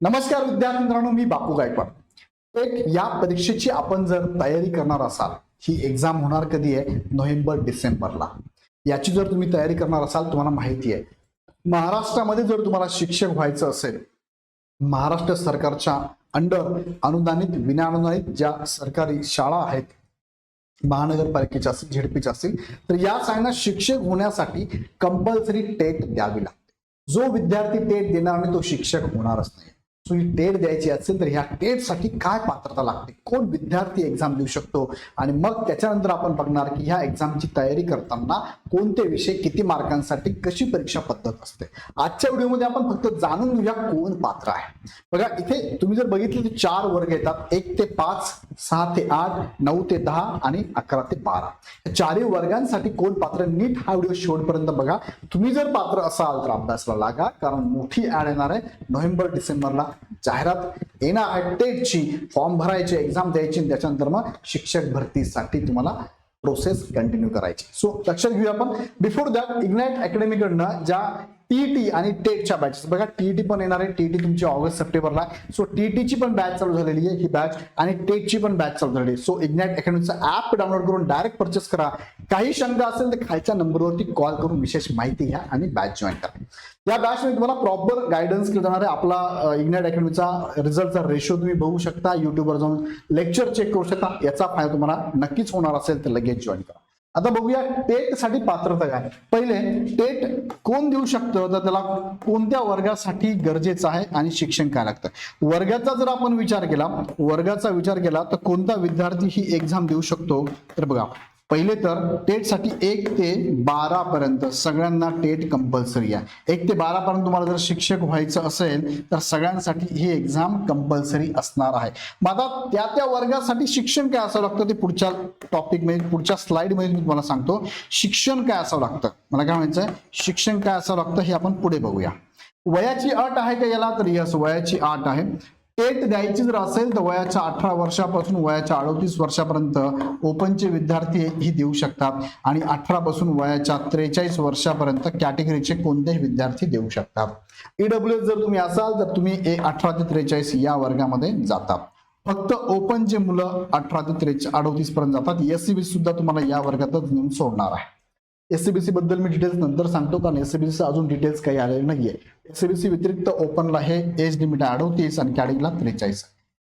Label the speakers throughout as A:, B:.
A: नमस्कार विद्यार्थी मित्रांनो मी बापू गायकवाड. एक या परीक्षेची आपण जर तयारी करणार असाल ही एक्झाम होणार कधी आहे? नोव्हेंबर डिसेंबरला. याची जर तुम्ही तयारी करणार असाल तुम्हाला माहिती आहे. महाराष्ट्रामध्ये जर तुम्हाला शिक्षक व्हायचं असेल महाराष्ट्र सरकारच्या अंडर अनुदानित विनाअनुदानित ज्या सरकारी शाळा आहेत महानगरपालिकेच्या असतील झेडपीच्या असतील तर या शाळांना शिक्षक होण्यासाठी कंपल्सरी टेट द्यावी लागते. जो विद्यार्थी टेट देणार नाही तो शिक्षक होणारच नाही. सो ही टेट द्यायची असेल तर ह्या टेटसाठी काय पात्रता लागते? कोण विद्यार्थी एक्झाम देऊ शकतो? आणि मग त्याच्यानंतर आपण बघणार की ह्या एक्झामची तयारी करताना कोणते विषय किती मार्कांसाठी कशी परीक्षा पद्धत असते? आजच्या व्हिडिओमध्ये आपण फक्त जाणून घेऊया कोण पात्र आहे. बघा इथे तुम्ही जर बघितलं तर चार वर्ग येतात. एक ते पाच सहा ते आठ नऊ ते दहा आणि अकरा ते बारा. या चारही वर्गांसाठी कोण पात्र? नीट हा व्हिडिओ शेवटपर्यंत बघा. तुम्ही जर पात्र असाल तर अभ्यासाला लागा कारण मोठी ऍड येणार आहे नोव्हेंबर डिसेंबरला. जाहिरात येणार आहे टेटची फॉर्म भरायची एक्झाम द्यायची आणि त्याच्यानंतर मग शिक्षक भरतीसाठी तुम्हाला प्रोसेस कंटिन्यू करायची. सो लक्षात घेऊया आपण. बिफोर दॅट इग्नाइट अकॅडमीकडनं ज्या टीटी आणि टेटच्या बॅचेस बघा टीटी पण येणार आहे. टीटी तुमची ऑगस्ट सप्टेंबरला आहे. सो टीटीची पण बॅच चालू झालेली आहे ही बॅच आणि टेटची पण बॅच चालू झालेली आहे. सो इग्नाइट अकॅडमीचा ऍप डाउनलोड करून डायरेक्ट परचेस करा. काही शंका असेल तर खालच्या नंबरवरती कॉल करून विशेष माहिती घ्या आणि बॅच जॉईन करा. या बॅचमध्ये तुम्हाला प्रॉपर गायडन्स केलं जाणार आहे. आपला इग्नाइट अकॅडमीचा रिझल्टचा रेशो तुम्ही बघू शकता. युट्यूबवर जाऊन लेक्चर चेक करू शकता. याचा फायदा तुम्हाला नक्कीच होणार असेल तर लगेच जॉईन करा. आता बघूया टेटसाठी पात्रता काय? पहिले टेट कोण देऊ शकतं? तर त्याला कोणत्या वर्गासाठी गरजेचं आहे आणि शिक्षण काय लागतं? वर्गाचा जर आपण विचार केला वर्गाचा विचार केला तर कोणता विद्यार्थी ही एक्झाम देऊ शकतो? तर बघा पहिले तर टेटसाठी एक ते बारा पर्यंत सगळ्यांना टेट कंपल्सरी आहे. एक ते बारा पर्यंत तुम्हाला जर शिक्षक व्हायचं असेल तर सगळ्यांसाठी ही एक्झाम कंपल्सरी असणार आहे. मग आता त्या त्या वर्गासाठी शिक्षण काय असावं लागतं? ते पुढच्या टॉपिकमध्ये पुढच्या स्लाइडमध्ये मी तुम्हाला सांगतो. शिक्षण काय असावं लागतं? मला काय म्हणायचं शिक्षण काय असावं लागतं हे आपण पुढे बघूया. वयाची अट आहे का याला? तर यस वयाची अट आहे. टेट द्यायची जर असेल तर वयाच्या अठरा वर्षापासून वयाच्या अडोतीस वर्षापर्यंत ओपनचे विद्यार्थी ही देऊ शकतात. आणि अठरा पासून वयाच्या त्रेचाळीस वर्षापर्यंत कॅटेगरीचे कोणतेही विद्यार्थी देऊ शकतात. ईडब्ल्यू जर तुम्ही असाल तर तुम्ही ए अठरा ते त्रेचाळीस या वर्गामध्ये जाता. फक्त ओपनचे मुलं अठरा ते त्रेचाळीस अडोतीस पर्यंत जातात. एससीबीसी सुद्धा तुम्हाला या वर्गातच नेऊन सोडणार आहे. एससीबीसी बद्दल मी डिटेल्स नंतर सांगतो कारण एससीबीसी अजून डिटेल्स काही आलेले नाहीये. एससीबीसी व्यतिरिक्त ओपनला हे एज लिमिट आहे आणि कॅडिंगला त्रेचाळीस.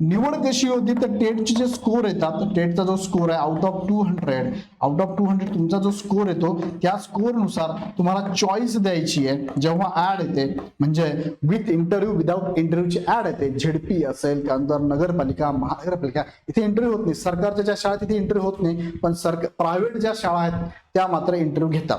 A: निवड कशी होती? तर टेटचे जे स्कोर येतात टेटचा जो स्कोर आहे out of two hundred out of two hundred तुमचा जो स्कोर येतो त्या स्कोरनुसार तुम्हाला चॉईस द्यायची आहे. जेव्हा ऍड येते म्हणजे विथ इंटरव्ह्यू विदाऊट इंटरव्ह्यूची ऍड येते. झेडपी असेल त्यानंतर नगरपालिका महानगरपालिका इथे इंटरव्ह्यू होत नाही. सरकारच्या ज्या शाळा तिथे इंटरव्ह्यू होत नाही पण सरकार प्रायव्हेट ज्या शाळा आहेत त्या मात्र इंटरव्ह्यू घेतात.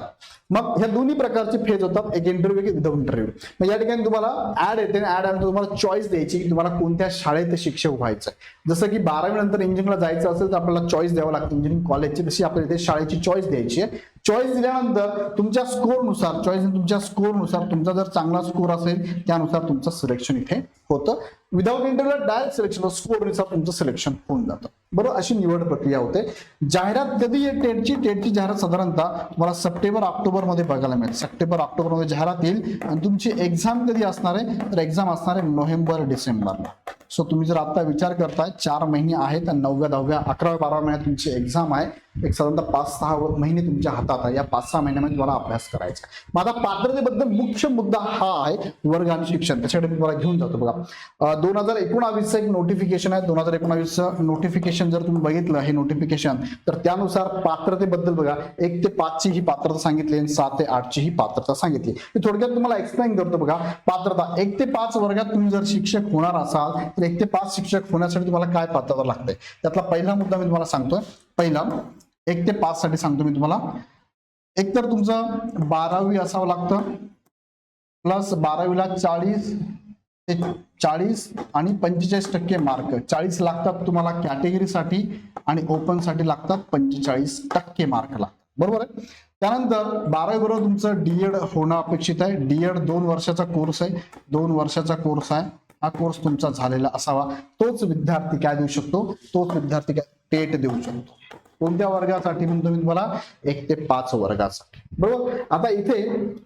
A: मग ह्या दोन्ही प्रकारचे फेज होतात. एक इंटरव्ह्यू एक विदाऊट इंटरव्ह्यू मग या ठिकाणी तुम्हाला ऍड येते ऍड आल्यानंतर तुम्हाला चॉईस द्यायची की तुम्हाला कोणत्या शाळेत शिक्षक व्हायचं आहे जसं की बारावी नंतर इंजिनिअरिंगला जायचं असेल तर आपल्याला चॉईस द्यावं लागतं. इंजिनिअरिंग कॉलेजची तशी आपल्याला इथे शाळेची चॉईस द्यायची आहे. चॉईस दिल्यानंतर तुमच्या स्कोरनुसार चॉईस तुमच्या स्कोरनुसार तुमचा जर चांगला स्कोर असेल त्यानुसार तुमचं सिलेक्शन इथे होतं. विदाऊट इंटरव्ह्यू डायरेक्ट सिलेक्शन स्कोरनुसार तुमचं सिलेक्शन होऊन जातं. बरोबर? अशी निवड प्रक्रिया होते. जाहिरात कधी आहे? टेटची टेटची जाहिरात साधारणतः तुम्हाला सप्टेंबर ऑक्टोबरमध्ये बघायला मिळेल. सप्टेंबर ऑक्टोबरमध्ये जाहिरात येईल आणि तुमची एक्झाम कधी असणार आहे? तर एक्झाम असणार आहे नोव्हेंबर डिसेंबरला. सो तुम्ही जर आता विचार करताय चार महिने आहेत आणि नवव्या दहाव्या अकराव्या बाराव्या महिन्यात तुमची एक्झाम आहे. एक साधारणतः पाच सहा महिने तुमच्या हातात आहे. या पाच सहा महिन्यामध्ये तुम्हाला अभ्यास करायचा माझा पात्रतेबद्दल मुख्य मुद्दा हा आहे वर्ग आणि शिक्षण. त्याच्याकडे मी तुम्हाला घेऊन जातो बघा. दोन हजार एकोणावीसचं एक नोटिफिकेशन आहे. दोन हजार एकोणावीसचं नोटिफिकेशन जर तुम्ही बघितलं हे नोटिफिकेशन तर त्यानुसार पात्रतेबद्दल बघा. एक ते पाचची ही पात्रता सांगितली आणि सात ते आठची ही पात्रता सांगितली. मी थोडक्यात तुम्हाला एक्सप्लेन करतो बघा. पात्रता एक ते पाच वर्गात तुम्ही जर शिक्षक होणार असाल तर एक ते पाच शिक्षक होण्यासाठी तुम्हाला काय पात्रता लागते? त्यातला पहिला मुद्दा मी तुम्हाला सांगतोय. पहिला एक ते पाच साठी सांगतो मी तुम्हाला. एक तर तुमचं बारावी असावं लागतं प्लस बारावीला चाळीस ते चाळीस आणि पंचेचाळीस टक्के मार्क चाळीस लागतात तुम्हाला कॅटेगरीसाठी आणि ओपनसाठी लागतात पंचेचाळीस टक्के मार्क लागतात बरोबर आहे? त्यानंतर बारावी बरोबर तुमचं डीएड होणं अपेक्षित आहे. डीएड दोन वर्षाचा कोर्स आहे. दोन वर्षाचा कोर्स आहे. हा कोर्स तुमचा झालेला असावा. तोच विद्यार्थी काय देऊ शकतो? तोच विद्यार्थी काय? टेट देऊ शकतो. कोणत्या वर्गासाठी म्हणतो मी तुम्हाला? एक ते पाच वर्गासाठी. बरोबर? आता इथे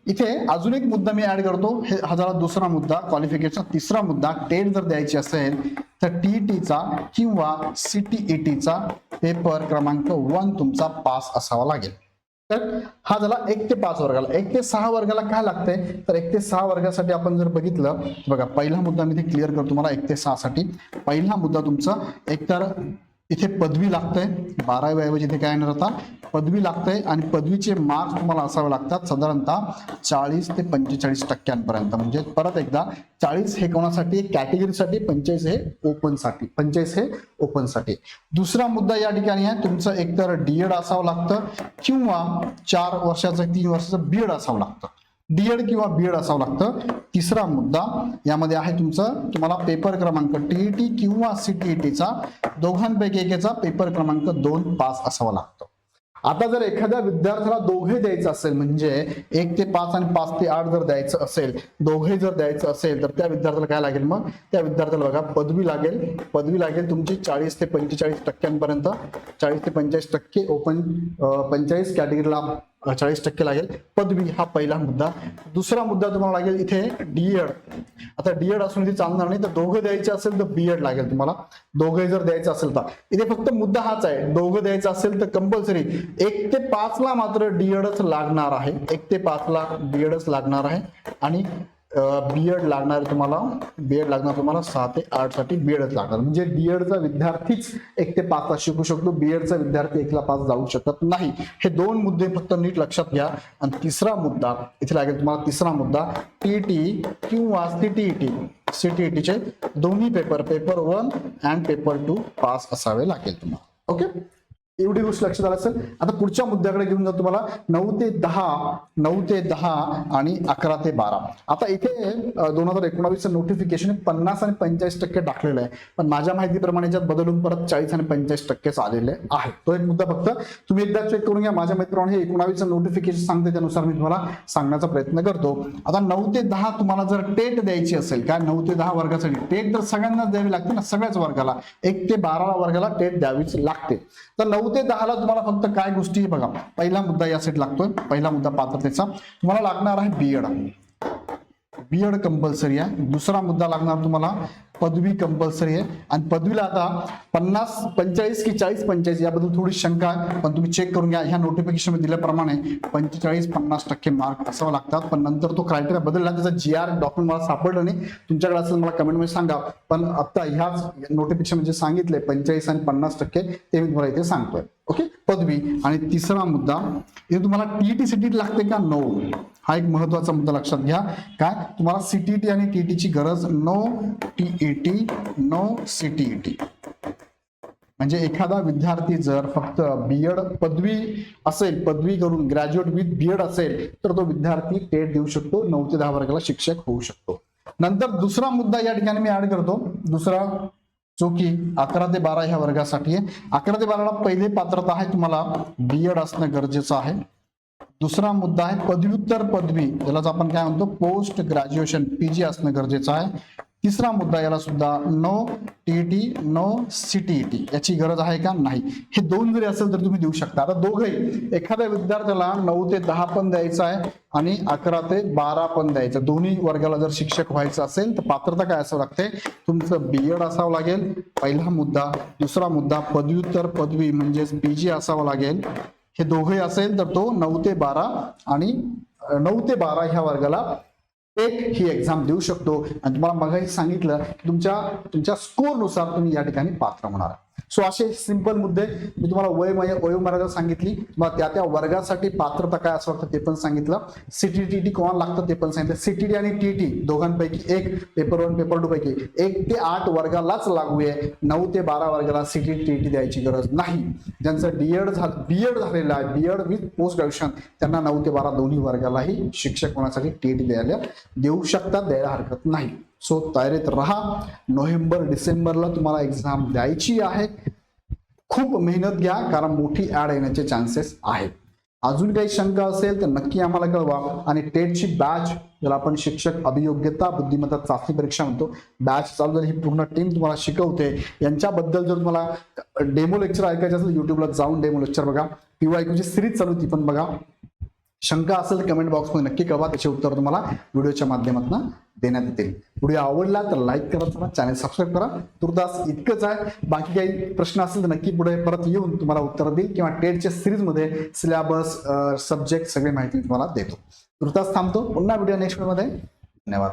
A: इथे अजून एक मुद्दा मी ऍड करतो. हे हा दुसरा मुद्दा क्वालिफिकेशन तिसरा मुद्दा टेट जर द्यायची असेल तर टीईटीचा किंवा सीटीईटीचा पेपर क्रमांक वन तुमचा पास असावा लागेल. तर हा झाला एक ते पाच वर्गाला. एक ते सहा वर्गाला काय लागतंय? तर एक ते सहा वर्गासाठी आपण जर बघितलं बघा पहिला मुद्दा मी ते क्लिअर करतो तुम्हाला एक ते सहा साठी पहिला मुद्दा तुमचा एकतर इथे पदवी लागतंय. बारावी ऐवजी इथे काय येणार आता? पदवी लागतंय आणि पदवीचे मार्क्स तुम्हाला असावे लागतात साधारणतः चाळीस ते पंचेचाळीस टक्क्यांपर्यंत. म्हणजे परत एकदा चाळीस हे कोणासाठी? कॅटेगरीसाठी पंचेचाळीस हे ओपनसाठी. पंचेचाळीस हे ओपनसाठी. दुसरा मुद्दा या ठिकाणी आहे. तुमचं एकतर डीएड असावं लागतं किंवा चार वर्षाचं तीन वर्षाचं बीएड असावं लागतं. डीएड किंवा बीएड असावं लागतं. तिसरा मुद्दा यामध्ये आहे तुमचं तुम्हाला पेपर क्रमांक टीईटी किंवा सीटीईटीचा दोघांपैकी एकेचा पेपर क्रमांक दोन पास असावा लागतो. आता जर एखाद्या विद्यार्थ्याला दोघे द्यायचं असेल म्हणजे एक ते पाच आणि पाच ते आठ जर द्यायचं असेल दोघे जर द्यायचं असेल तर त्या विद्यार्थ्याला काय लागेल मग? त्या विद्यार्थ्याला बघा पदवी लागेल. पदवी लागेल तुमची चाळीस ते पंचेचाळीस टक्क्यांपर्यंत. चाळीस ते पंचेचाळीस टक्के ओपन पंचेचाळीस कॅटेगरीला चाळीस टक्के लागेल. पदवी हा पहिला मुद्दा. दुसरा मुद्दा तुम्हाला लागेल इथे डीएड आता डीएड असून इथे चालणार नाही तर दोघं द्यायचे असेल तर बीएड लागेल तुम्हाला. दोघे जर द्यायचं असेल तर. इथे फक्त मुद्दा हाच आहे. दोघं द्यायचं असेल तर कंपल्सरी एक ते पाच ला मात्र डीएडच लागणार आहे. एक ते पाच ला डीएडच लागणार आहे. आणि बीएड लागणार आहे तुम्हाला. बीएड लागणार तुम्हाला सहा ते आठसाठी बीएडच लागणार. म्हणजे बीएडचा विद्यार्थीच एक ते पाच ला शिकू शकतो. बीएडचा विद्यार्थी एकला पाच जाऊ शकत नाही. हे दोन मुद्दे फक्त नीट लक्षात घ्या. आणि तिसरा मुद्दा इथे लागेल तुम्हाला तिसरा मुद्दा टीटी किंवा सीटीईटी सीटीईटीचे दोन्ही paper paper one and paper two pass असावे लागेल तुम्हाला. ओके एवढी गोष्ट लक्षात आलं असेल. आता पुढच्या मुद्द्याकडे घेऊन जातो तुम्हाला. नऊ ते दहा नऊ ते दहा आणि अकरा ते बारा. आता इथे दोन हजार एकोणावीसचं नोटिफिकेशन पन्नास आणि पंचेचाळीस टक्के टाकलेलं आहे. पण माझ्या माहितीप्रमाणे ज्यात बदलून परत चाळीस आणि पंचेचाळीस टक्केच आलेले आहे. तो एक मुद्दा फक्त तुम्ही एकदा चेक करून घ्या. माझ्या मित्रांनो हे एकोणावीसचं नोटिफिकेशन सांगते त्यानुसार मी तुम्हाला सांगण्याचा प्रयत्न करतो. आता नऊ ते दहा तुम्हाला जर टेट द्यायची असेल काय नऊ ते दहा वर्गासाठी टेट तर सगळ्यांनाच द्यावी लागते ना सगळ्याच वर्गाला. एक ते बारा वर्गाला टेट द्यावीच लागते. तर नऊ ते दहाला तुम्हाला फक्त काय गोष्टी बघा. पहिला मुद्दा यासाठी लागतोय. पहिला मुद्दा पात्रतेचा. तुम्हाला लागणार आहे बीएड बीएड कंपल्सरी आहे. दुसरा मुद्दा लागणार तुम्हाला पदवी कंपल्सरी आहे. आणि पदवीला आता पन्नास पंचेचाळीस की चाळीस पंचेचाळीस याबद्दल थोडी शंका आहे पण तुम्ही चेक करून घ्या. ह्या नोटिफिकेशन दिल्याप्रमाणे पंचेचाळीस पन्नास टक्के मार्क असावं लागतात. पण नंतर तो क्रायटेरिया बदलला त्याचा जी आर डॉक्युमेंट मला सापडलं नाही. तुमच्याकडे असेल मला कमेंटमध्ये सांगा. पण आता ह्याच नोटिफिकेशन म्हणजे सांगितलंय पंचेचाळीस आणि पन्नास टक्के ते मी तुम्हाला इथे सांगतोय. ओके? पदवी. आणि तिसरा मुद्दा इथे तुम्हाला टीईटी सीटीटी लागते का? नो हा एक महत्त्वाचा मुद्दा लक्षात घ्या. काय? तुम्हाला सीटीटी आणि टीटीची गरज नो टीईटी नो सीटीईटी म्हणजे एखादा विद्यार्थी जर फक्त बीएड पदवी असेल पदवी करून ग्रॅज्युएट विथ बीएड असेल तर तो विद्यार्थी टेट देऊ शकतो नऊ ते दहा वर्गाला शिक्षक होऊ शकतो. नंतर दुसरा मुद्दा या ठिकाणी मी ऍड करतो. दुसरा जो की अकरा ते बारा ह्या वर्गासाठी आहे. अकरा ते बाराला पहिले पात्रता आहे तुम्हाला बीएड असणं गरजेचं आहे. दुसरा मुद्दा आहे पदव्युत्तर पदवी. ज्यालाच आपण काय म्हणतो पोस्ट ग्रॅज्युएशन पीजी असणं गरजेचं आहे. तिसरा मुद्दा याला सुद्धा नो टीईटी नो सीटीईटी याची गरज आहे का? नाही. हे दोन जरी असेल तर तुम्ही देऊ शकता. आता दोघही एखाद्या विद्यार्थ्याला नऊ ते दहा पण द्यायचं आहे आणि अकरा ते बारा पण द्यायचं दोन्ही वर्गाला जर शिक्षक व्हायचं असेल तर पात्रता काय असावं लागते? तुमचं बी एड असावं लागेल. पहिला मुद्दा. दुसरा मुद्दा पदव्युत्तर पदवी म्हणजेच पीजी असावं लागेल. हे दोघंही असेल तर तो नऊ ते बारा आणि नऊ ते बारा ह्या वर्गाला एक ही एक्झाम देऊ शकतो. आणि तुम्हाला मगाशी सांगितलं की तुमच्या तुमच्या स्कोरनुसार तुम्ही या ठिकाणी पात्र होणार. सो असे सिंपल मुद्दे मी तुम्हाला वय मर्यादा सांगितली. मग त्या त्या वर्गासाठी पात्रता काय असं वाटतं ते पण सांगितलं. सीटी टी टी कोण लागतं ते पण सांगितलं. सीटीटी आणि टी टी दोघांपैकी एक पेपर वन पेपर टू पैकी एक ते आठ वर्गालाच लागू आहे. नऊ ते बारा वर्गाला सीटी टी द्यायची गरज नाही. ज्यांचं डीएड झालं बीएड झालेलं आहे बीएड विथ पोस्ट ग्रॅज्युएशन त्यांना नऊ ते बारा दोन्ही वर्गालाही शिक्षक होण्यासाठी टी टी द्यायला देऊ शकतात द्यायला हरकत नाही. सो तयारीत राहा. नोव्हेंबर डिसेंबरला तुम्हाला एक्झाम द्यायची आहे. खूप मेहनत घ्या कारण मोठी ॲड येण्याचे चान्सेस आहेत. अजून काही शंका असेल तर नक्की आम्हाला कळवा. आणि टेटची बॅच ज्याला आपण शिक्षक अभियोग्यता बुद्धिमत्ता चाचणी परीक्षा म्हणतो बॅच चालू झाली ही पूर्ण टीम तुम्हाला शिकवते. यांच्याबद्दल जर तुम्हाला डेमो लेक्चर ऐकायचं असेल युट्यूबला जाऊन डेमो लेक्चर बघा. पीवायक्यूची सिरीज चालू ती पण बघा. शंका असेल तर कमेंट बॉक्समध्ये नक्की कळवा त्याचे उत्तर तुम्हाला व्हिडिओच्या माध्यमातून देण्यात येतील. व्हिडिओ आवडला तर लाईक करा चला चॅनल सबस्क्राईब करा. तुर्तास इतकंच आहे. बाकी काही प्रश्न असेल तर नक्की पुढे परत येऊन तुम्हाला उत्तर देईल किंवा टेटच्या सिरीजमध्ये सिलेबस सब्जेक्ट सगळी माहिती मी तुम्हाला देतो. तुर्तास थांबतो. पुन्हा व्हिडिओ नेक्स्टमध्ये. धन्यवाद.